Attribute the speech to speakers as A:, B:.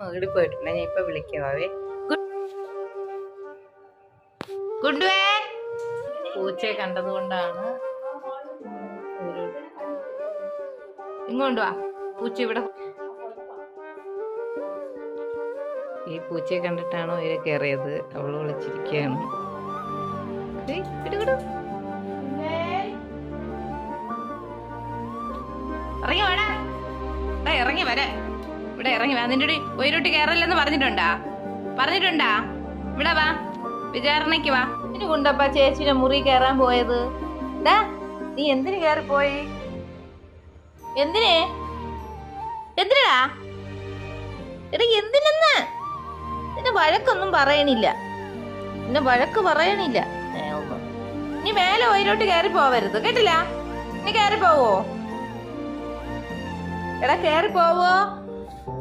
A: മകളിൽ പോയിട്ടുണ്ട്. ഞാൻ ഇപ്പൊ വിളിക്കാവേ ഗുഡ്വേ. പൂച്ചയെ കണ്ടതുകൊണ്ടാണ് കൊണ്ടാണ് ഇങ്ങോട്ട് വാ. പൂച്ച ഇവിടെ ഈ പൂച്ചയെ കണ്ടിട്ടാണ് ഇവർ കയറിയത് അവൾ വിളിച്ചിരിക്കുകയാണ്. വിട്, വിട്. ഇറങ്ങി വരാ ഇറങ്ങി വരെ. ഇവിടെ ഇറങ്ങി വാ. നിന്റെ ഒയിലോട്ട് കയറല്ലെന്ന് പറഞ്ഞിട്ടുണ്ടാ? പറഞ്ഞിട്ടുണ്ടാ? ഇവിടെ വാ. വിചാരണയ്ക്ക് വാ. ഇതിന് കൊണ്ടപ്പാ ചേച്ചിയുടെ മുറി കയറാൻ പോയത്. ഡാ നീ എന്തിന് പോയി എന്തിന്? എന്തിനാ എടാ എന്തിനെന്ന്? നിന്റെ വഴക്കൊന്നും പറയണില്ല. നിന്നെ വഴക്ക് പറയണില്ല. നീ മേലെ ഒയിലോട്ട് കയറി പോവരുത്. കേട്ടില്ല? നീ കയറി പോവോ? എടാ കയറി പോവോ? Thank you.